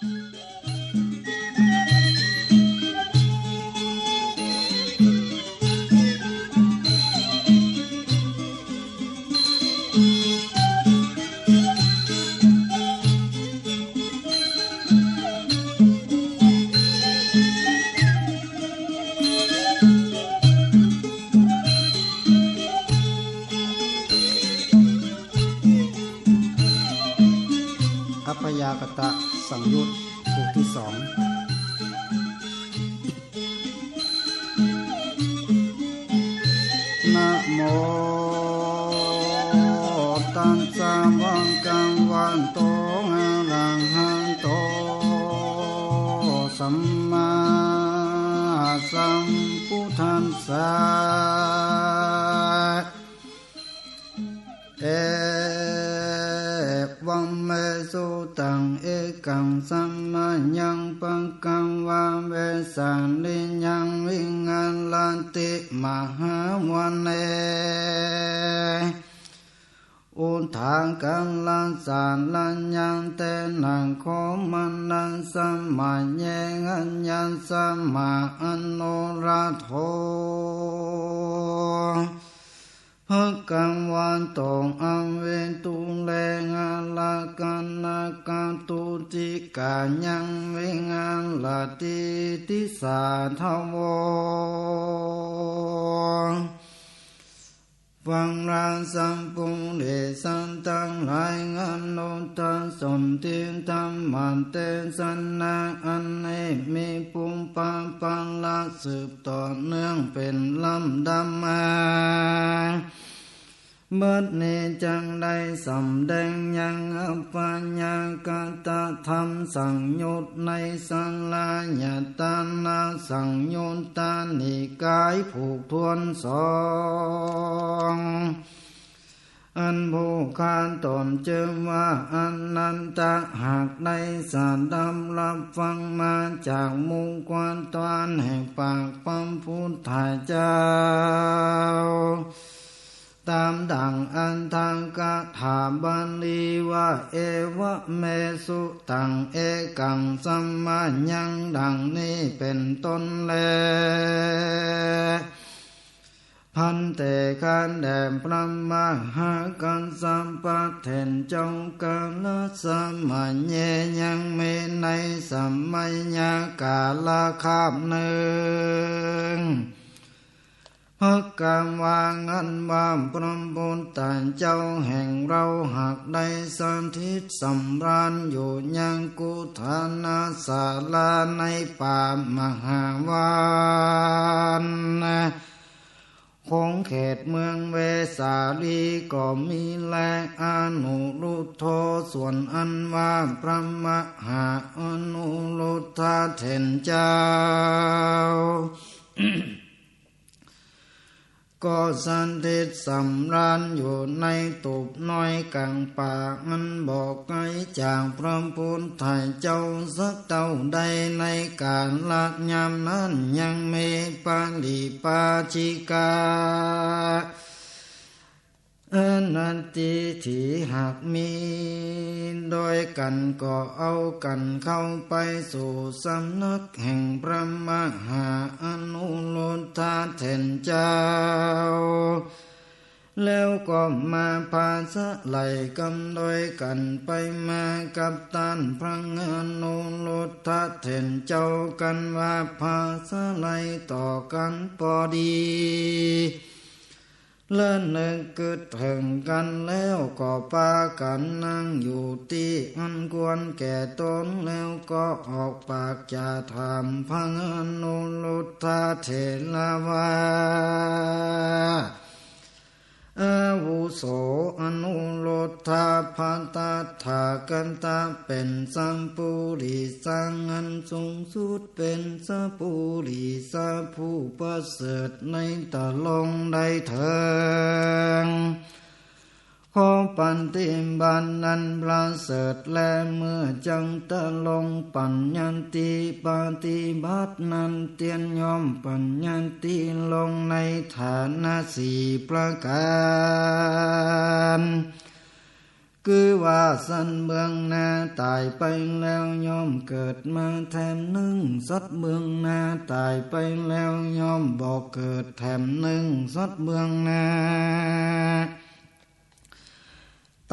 อั ตัสสะวังกังวันโตอะระหังโตสัมมาสัมพุทธัสสะเอวังเมสุตังเอกังสัมมายังปังกังวาเวสันลิยังวิงันลันติมหาวันเน อุทางกันลันสารลันยังเตนังขอมันนันสัมมาเยงันยันสัมมาอนุราโทพร เมื่อนี้จังได้สำแดงยังอปัญญากตธรรมสังยุตในสังลาญาตานาสังยุตตานิกายผูกทวนสองอันผู้คานตนจึงว่าอันนันตะหากได้สาดำรับฟังมาจากมุงกวนตอนแห่งปากปัมพุทธเจ้า ตามดังอันทางกะถาบันลีว่าเอวะเมสุตังเอกังสัมมายังดังนี้เป็นต้นแล พันเตกันแด่พระมหากันสัมปะเทนจงกันลสัมมาเยยังเมในสัมมัยญากาลคาบหนึ่ง พักกามวางอันวามพระบุญแต่เจ้าแห่งเราหากได้สันทิตสำราญอยู่ยังกุธานาศาลาในป่ามหาวานคงเขตเมืองเวสาลีก็มีแลอนุรุทโธส่วนอันว่าพระมหาอนุรุทธาเถนเจ้า ก็สันติสำราญอยู่ในตุบน้อยกลางป่าอันบอกไกจากพระพุทธเจ้าสักเต่าใดในการละยามนั้นยังเมปาลิปาจิกา อนันติที่หากมี โดยกันก็เอากันเข้าไปสู่สำนักแห่งพระมหาอนุโลธาเถนเจ้า แล้วก็มาพาสะไหลกำโดยกันไปมากับตันพระอนุโลธาเถนเจ้ากันว่าพาสะไหลต่อกันพอดี เลื่อนหนึ่งกึดถึงกันแล้วก็ปากันนั่งอยู่ที่อันควรแก่ตนแล้วก็ออกปากจะถามพังอนุลุทธาเถรวา อาวุโสอนุโลธาพันตาถากันตาเป็นสัมปุริสังอันสูงสุดเป็นสัพปุริสาผู้ประเสริฐในตะลงใดเถิง ขอปันติบันนันประเสริฐและเมื่อจังตะลงปัญญันติปฏิบัตินันเตียนยอมปัญญันติลงในฐานะสี่ประการคือว่าสันเมืองนาตายไปแล้วยอมเกิดมาแถมหนึ่งสัตเมืองนาตายไปแล้วยอมบอกเกิดแถมหนึ่งสัตเมืองนา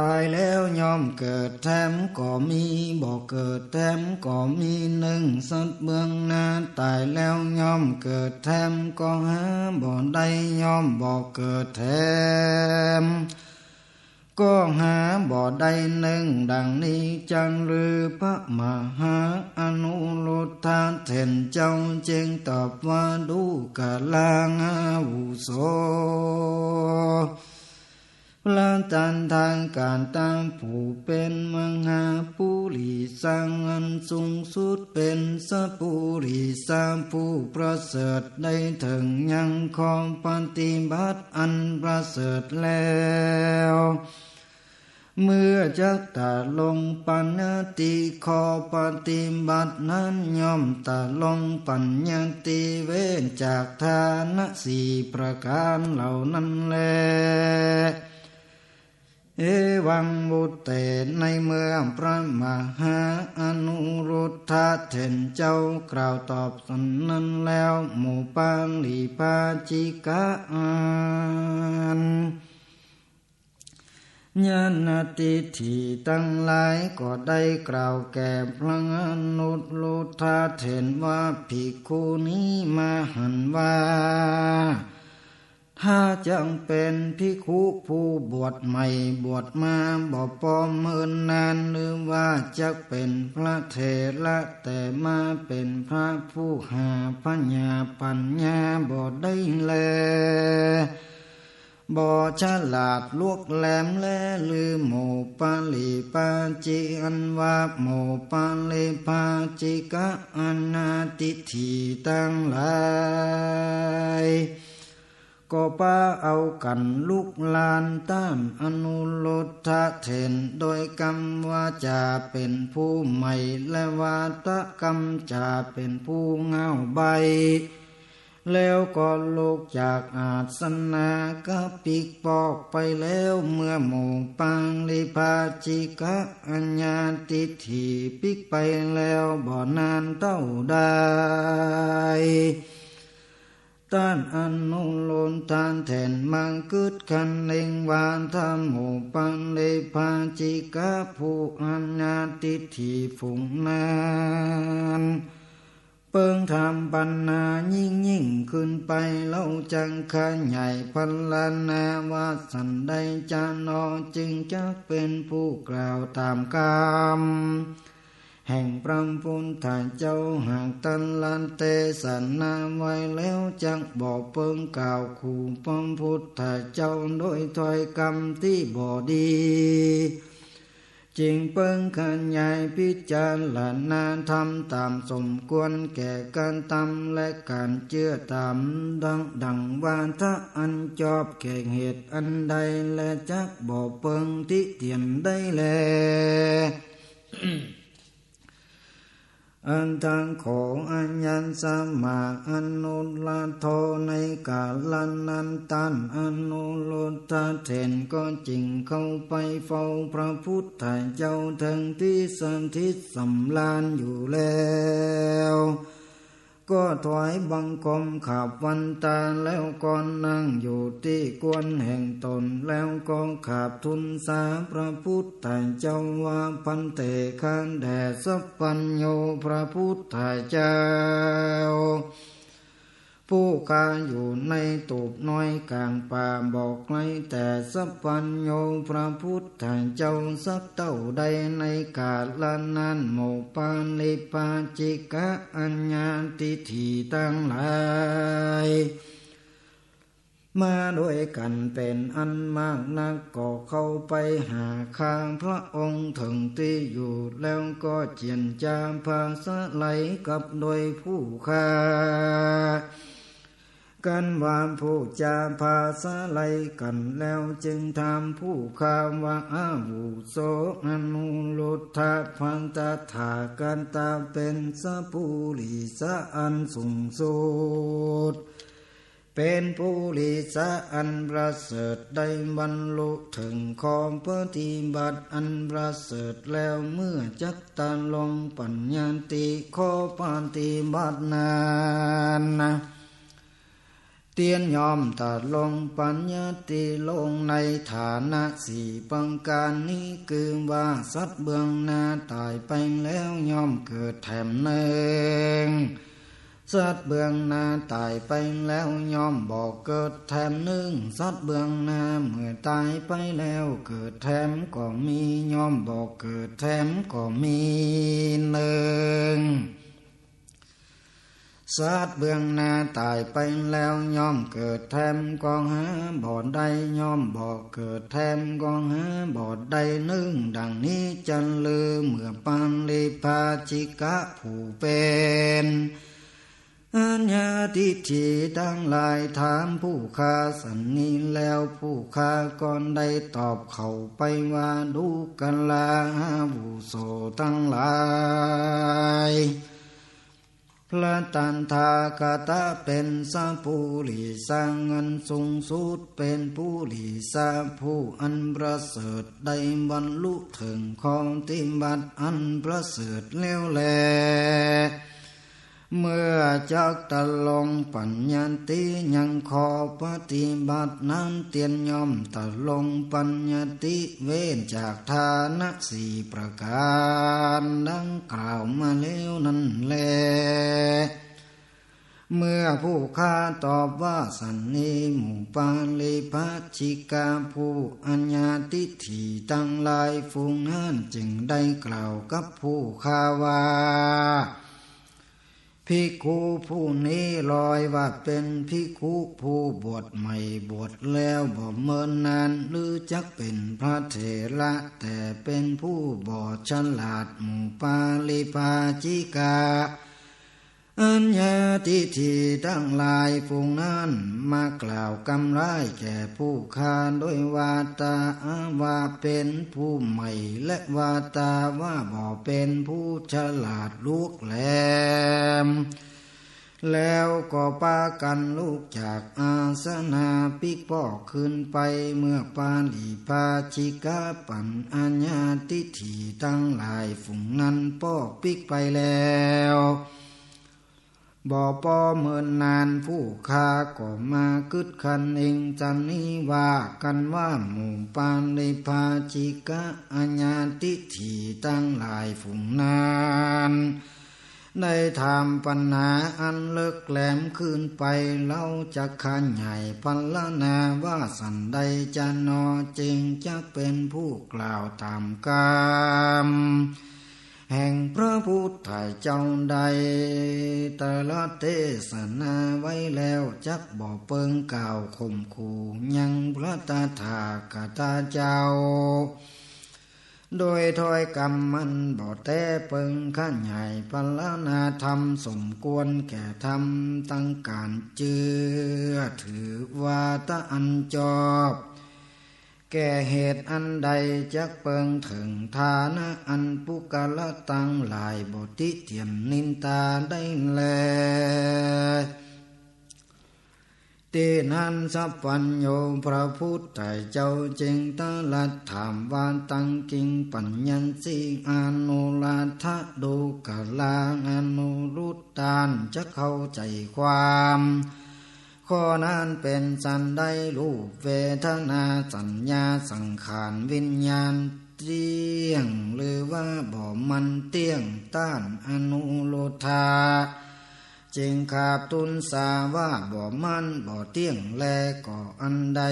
ตายแล้วยอมเกิดแถมก็มีบอกเกิดแถมก็มีหนึ่งสัตว์เมืองนาตายแล้วยอมเกิดแถมก็หาบ่ได้ยอมบอกเกิดแถมก็หาบ่ได้หนึ่งดังนี้จังหรือพระมหาอนุรุทธาเถนเจ้าจึงตอบว่าดูกะลางอาวุโส พระจันทางการตามผู้เป็นมังหาปุริสังอันสูงสุดเป็นสปุริสามผู้ประเสริฐได้ถึงยังของปฏิบัติอันประเสริฐแล้วเมื่อจักตาลงปัญญติขอปฏิบัตินั้นย่อมตาลงปัญญติเว้นจากฐานะสี่ประการเหล่านั้นแล เอวังบุตเตในเมืองพระมหาอนุรุทธะเถนเจ้ากล่าวตอบสนนั้นแล้วหมู่ปาลีปาจิกะอานญาณติถีตั้งหลายก็ได้กล่าวแก่พระอนุรุทธะเถนว่าภิกขุนี้มาหันว่า ถ้าจังเป็นพิคุผู้บวชใหม่บวชมาบ่ปอมเมินนานหรือว่าจะเป็นพระเถระแต่มาเป็นพระผู้หาปัญญาปัญญาบ่ได้แลบ่ฉลาดลวกแหลมและลือโมปาลีปาจิอันว่าโมปาลีปาจิกะอนาติถีตั้งหลาย ก็ป้าเอากันลูกลานตานอนุโลทะเทนโดยกรรมว่าจะเป็นผู้ใหม่และวาตกรรมจะเป็นผู้เงาใบ แล้วก็ลูกจากอาสนาก็ปิกปอกไปแล้วเมื่อหมู่ปังลิพาจิกะอัญญาติถีปิกไปแล้วบ่นานเต้าได้ ต้านอนุโลนทานแทนมังกึดกันเองวานทำหมู่ปังเลพาจิกะผู้อัญญาติถีฝุงนานเปิงทำปัญนายิ่งยิ่งขึ้นไปเล่าจังขะใหญ่พันลานาวาสันใดจานอจึงจักเป็นผู้กล่าวตามกรรม แห่งพระพุทธเจ้าหากตันลันเตสันนาไว้แล้วจักบอกเปิงกล่าวขู่พระพุทธเจ้าโดยถ้อยคำที่บ่ดีจึงเปิงขันใหญ่พิจารณาทำตามสมควรแก่การทำและการเชื่อตามดังดังว่าทะอันจอบแก่เหตุอันใดและจักบอกเปิงที่เตียนได้แล อันทังขออัญญันสมาอนุลาโทในกาลันนันตันอนุโลตาเถนก็จริงเข้าไปเฝ้าพระพุทธเจ้าถึงที่สันทิศสำลานอยู่แล้ว ก็ถวายบังคมขับวันตาแล้วก่อนนั่งอยู่ที่กวนแห่งตนแล้วก็ขับทุนสาพระพุทธเจ้าว่าพันเตขันแด่สัพพัญโยพระพุทธเจ้า ผู้กาอยู่ในตูบน้อยกลางป่าบอกไกลแต่สัพพัญโยพระพุทธเจ้าสักเต้าใดในกาลนั้นโมปาลิปาจิกะอัญญาติถีตั้งหลายมาด้วยกันเป็นอันมากนักก็เข้าไปหาข้างพระองค์ถึงที่อยู่แล้วก็เจียนจามภาษาไหลกับโดยผู้ค่า กันวามผู้จาภาษาไลกันแล้วจึงทำผู้ขามว่าอาวุโสอนุลุทธะพังตาถากันตาเป็นสะปุริสะอันสูงสุดเป็นผู้ลิสาอันประเสริฐได้บรรลุถึงความปฏิบัติอันประเสริฐแล้วเมื่อจักตาลงปัญญาติขอปฏิบัตินานนะ เตียนยอมตัดลงปัญญาติลงในฐานะสี่ปังการนี้คือว่าสัตว์เบื้องหน้าตายไปแล้วยอมเกิดแถมเนืองสัตว์เบื้องหน้าตายไปแล้วยอมบอกเกิดแถมหนึ่งสัตว์เบื้องหน้าเมื่อตายไปแล้วเกิดแถมก็มียอมบอกเกิดแถมก็มีหนึ่ง สัตว์เบื้องหน้าตายไปแล้วย่อมเกิดแทมกองหาบอดใดย่อมบอกเกิดแทมกองหาบอดใดนึ่งดังนี้จันลือเมื่อปันลิพาจิกะผู้เป็นอัญญาทิฏฐิทั้งหลายถามผู้ค้าสันนี้แล้วผู้ค้าก่อนได้ตอบเขาไปว่าดูกันลาบุโสทั้งหลาย พระตันทากตะเป็นสัผูลิสังอันสูงสุดเป็นผู้ลิสาผู้อันประเสริฐได้บรรลุถึงของติบัตอันประเสริฐเลี้ยวแล เมื่อจักตะลงปัญญาติยังขอปฏิบัตินั้นเตียนยอมตะลงปัญญาติเว้นจากฐานะสี่ประการดังกล่าวมาแล้วนั่นแล เมื่อผู้ค้าตอบว่าสันนิมู่ปาลิพัชิกาผู้อัญญาติถีตั้งลายฟูงนั้นจึงได้กล่าวกับผู้ค้าว่า พิคูผู้นี้ลอยว่าเป็นพิคูผู้บวชใหม่บวชแล้วบ่เมินนานหรือจักเป็นพระเถระแต่เป็นผู้บอฉลาดหมู่ปาลิปาจิกา อัญญาทิฏฐิทั้งหลายฟูงนั้นมากล่าวกำไรแก่ผู้คานด้วยวาตาว่าเป็นผู้ใหม่และวาตาว่าบ่เป็นผู้ฉลาดลูกแหลม แล้วก็ปากันลูกจากอาสนาปิกปอกขึ้นไปเมื่อปาลีปาจิกาปันอัญญาทิฏฐิทั้งหลายฝูงนั้นปอกปิกไปแล้ว บ่ปอเมินนานผู้คาก็มากึดคันเองจันนี้ว่ากันว่าหมู่ปานในพาจิกะอัญญาติถีตั้งหลายฝูงนานได้ทำปัญหาอันเลิกแหลมขึ้นไปเล่าจะขันใหญ่พันละนาว่าสันใดจะนอจริงจะเป็นผู้กล่าวตามกรรม แห่งพระพุทธเจ้าใดต่ละเทศนาไว้แล้วจักบอกเปิงกล่าวข่มขู่ยังพระตาถากตาเจ้า โดยถ้อยกรรมมันบ่แต่เปิงขั้นใหญ่พลานาธรรมสมควรแก่ธรรมตั้งการเจือถือว่าตะอันจอบ แก่เหตุอันใดจักเปิงถึงฐานะอันปุกะละตังหลายบทิเทียมนินตาได้แลตีนันสัพพัญโยพระพุทธเจ้าจึงตลัดถามวานตังกิงปัญญันสิอนุลาทะดูกะลางอนุรุตตานจะเข้าใจความ ข้อนั้นเป็นสันได้รูปเวทนาสัญญาสังขารวิญญาณเตี้ยง หรือว่าบ่ มันเตี้ยงต้านอนุโลธาจึงขาบตุนสาว่าบ่ มันบ่เตี้ยงแลก็อันใด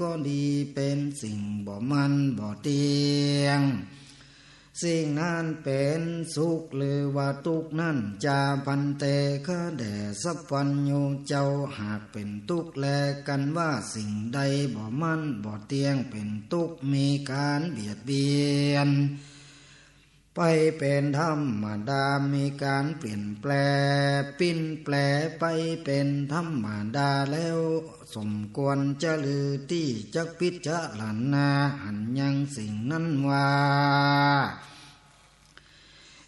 ก็ดีเป็นสิ่งบ่ มันบ่เตี้ยง สิ่งนั้นเป็นสุขหรือว่าทุกนั้นจะพันเตคะแด่สัพพัญญูเจ้าหากเป็นทุกแลกันว่าสิ่งใดบ่มั่นบ่เตียงเป็นทุกมีการเบียดเบียน ไปเป็นธรรมดามีการเปลี่ยนแปลปิ้นแปลไปเป็นธรรมดาแล้วสมควรจะลือที่จักพิจารณาหันยังสิ่งนั้นว่า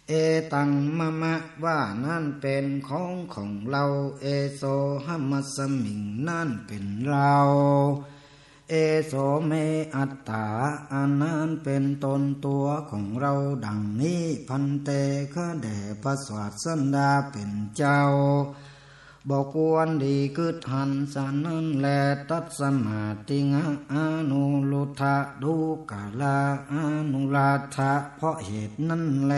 เอตังมะมะว่านั่นเป็นของของเรา เอโซหัมสมิงนั่นเป็นเรา เอโสเมอัตตาอันนั้นเป็นตนตัวของเราดังนี้พันเตข้าแด่พระสวัสดดาเป็นเจ้า บอกควรดีกึดหันสันนั้นแลตัดสมาติงะอนุลุทะดูกาลาอนุลาทะเพราะเหตุนั้นแล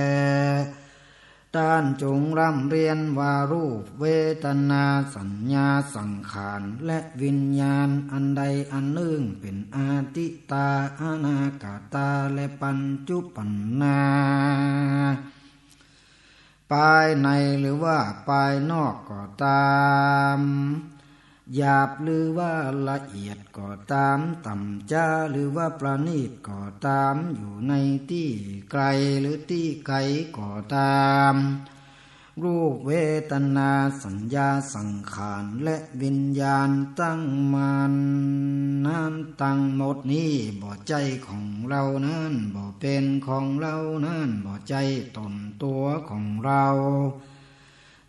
ด้านจงร่ำเรียนว่ารูปเวทนาสัญญาสังขารและวิญญาณอันใดอันหนึ่งเป็นอาติตาอานากาตาและปัญจุปันนา ปายในหรือว่าปายนอกก็ตาม หยาบหรือว่าละเอียดก็ตาม ต่ำจ้าหรือว่าประณีตก็ตาม อยู่ในที่ไกลหรือที่ไกลก็ตาม รูปเวทนาสัญญาสังขารและวิญญาณตั้งมันนั้นตั้งหมดนี้บ่ใจของเรานั้นบ่เป็นของเรานั้นบ่ใจตนตัวของเรา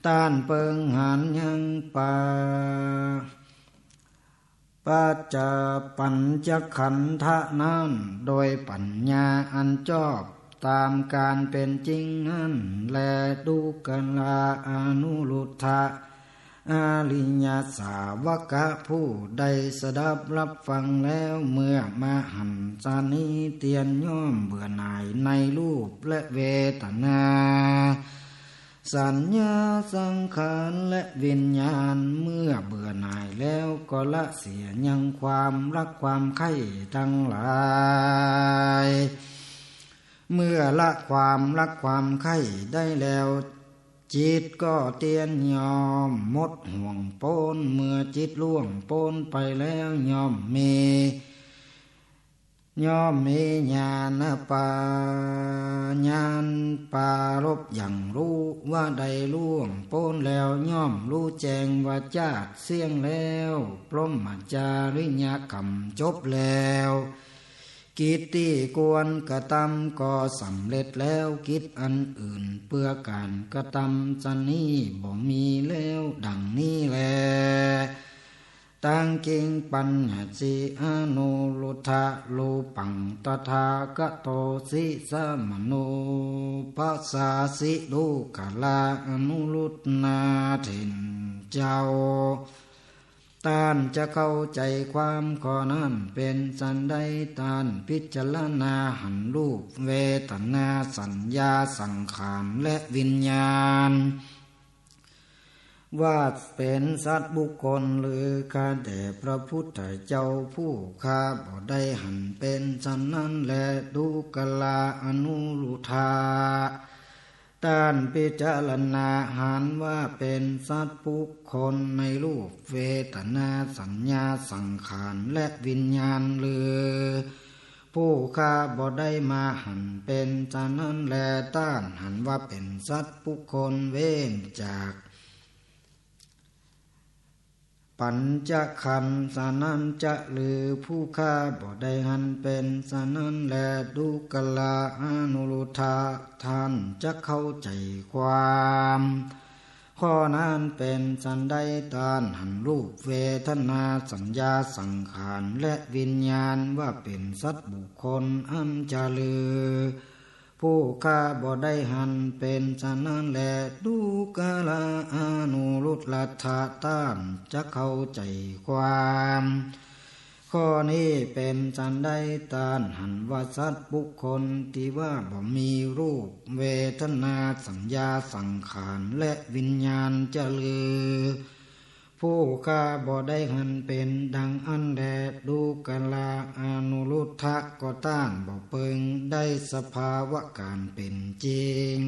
ต้านเปิงหันยังปาปัจจปัญจขันธะนั้นโดยปัญญาอันชอบ ตามการเป็นจริงนั้นแลดูกันลาอนุลุทธะอาลิญญาสาวกะผู้ใดสดับรับฟังแล้วเมื่อมาหันสานีเตียนย่อมเบื่อหน่ายในรูปและเวทนา สัญญาสังขารและวิญญาณเมื่อเบื่อหน่ายแล้วก็ละเสียยังความรักความไข่ทั้งหลาย เมื่อละความรักความไข่ได้แล้ว จิตก็เตียนยอมหมดห่วงปนเมื่อจิตล่วงปนไปแล้วยอมมียอมมีญาณปาญาณปารบอย่างรู้ว่าใดล่วงปนแล้วย่อมรู้แจ้งว่าจาดเสียงแล้ว พรหมจาริญากรรมจบแล้ว กิจที่กวนกระทำก็สำเร็จแล้วกิจอันอื่นเพื่อการกระทำจะนี้บ่มีแล้วดังนี้แลตังกิงปัญญสิอนุลุทะลูปังตถากโตสิสมโนภาษาสิลูกาลาอนุลุตนาเถนเจ้า ตานจะเข้าใจความข้อนั้นเป็นสันได้ตานพิจารณาหันรูปเวทนาสัญญาสังขารและวิญญาณ ว่าเป็นสัตว์บุคคลหรือข้าแต่พระพุทธเจ้าผู้ข้าบ่ได้หันเป็นสันนั้นและดูกลาอนุรุธา ต้านพิจารณาหารว่าเป็นสัตว์ปุกคนในรูปเวทนาสัญญาสังขารและวิญญาณเลือ ผู้ข้าบ่ได้มาหันเป็นจานั้นแลต้านหันว่าเป็นสัตว์ปุกคนเว้นจาก ปัญจคันสานันจะหรือผู้ข้าบ่ได้หันเป็นสานันแลดูกลาอนุรุธาท่านจะเข้าใจความข้อนั้นเป็นสันได้ตานหันรูปเวทนาสัญญาสังขารและวิญญาณว่าเป็นสัตว์บุคคลอันจะลือ ผู้ข้าบ่ได้หันเป็นสนันแหลดูกาลาอนุรุตลัทธาตานจะเข้าใจความ ข้อนี้เป็นจันได้ตานหันว่าสัตบุคคลที่ว่าบ่มีรูป เวทนาสัญญาสังขารและวิญญาณจะลือ ผู้ข้าบ่ได้หันเป็นดังอันแดดดูกาลาอนุรุทธะก็ต้านบ่เปิงได้สภาวะการเป็นจริง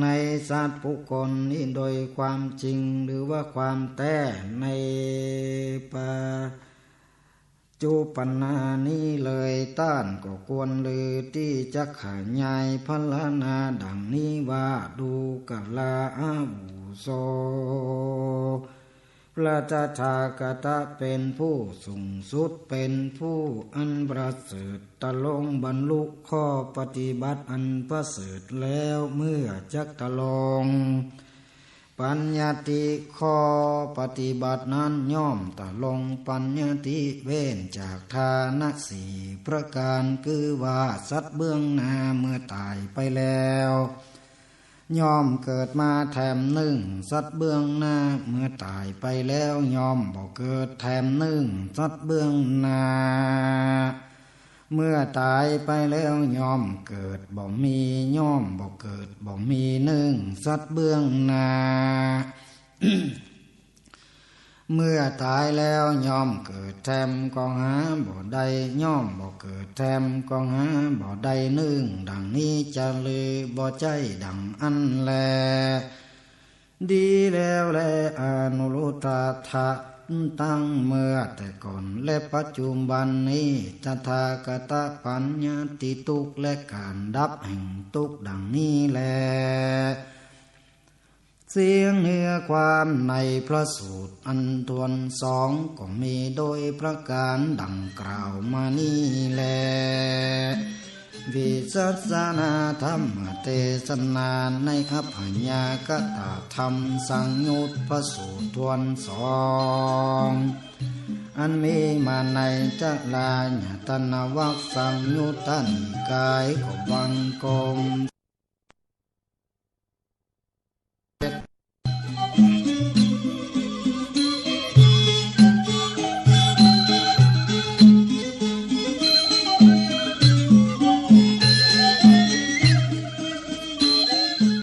ในสัตว์ผู้คนนี้โดยความจริงหรือว่าความแต้ในปา จูปัญนานี้เลยต้านก็ควรลือที่จะขายายพลานาดังนี้ว่าดูกะลาอาโสพระตถาคตเป็นผู้สูงสุดเป็นผู้อันประเสริฐตะลงบรรลุข้อปฏิบัติอันประเสริฐแล้วเมื่อจักตะลง ปัญญาติข้อปฏิบัตินั้นย่อมตะลงปัญญาติเว้นจากทานะสี่ประการคือว่าสัตว์เบื้องหน้าเมื่อตายไปแล้ว ย่อมเกิดมาแถมหนึ่ง สัตว์เบื้องหน้าเมื่อตายไปแล้วย่อมบอกเกิดแถมหนึ่ง สัตว์เบื้องหน้า เมื่อตายไปแล้วยอมเกิดบ่มีย่อมบ่เกิดบ่มีหนึ่งสัตว์เบื้องหน้าเมื่อตายแล้วยอมเกิดแทมกองหาบ่ใดย่อมบ่เกิดแทมกองหาบ่ใดหนึ่งดังนี้จะเลยบ่ใจดังอันแล ดีแล้วแลอนุรุตถะ ตั้งเมื่อแต่ก่อนและปัจจุบันนี้ตถาคตปัญญาติทุกและการดับแห่งทุกดังนี้แล เสียงเนื้อความในพระสูตรอันทวนสองก็มีโดยประการดังกล่าวมานี่แล วิสัสนาธรรมเทศนาในอภัญญากตาธรรมสังยุตพระสูตรทวนสอง อันมีมาในจักลาญตนาวักสังยุตตันกายกบังกม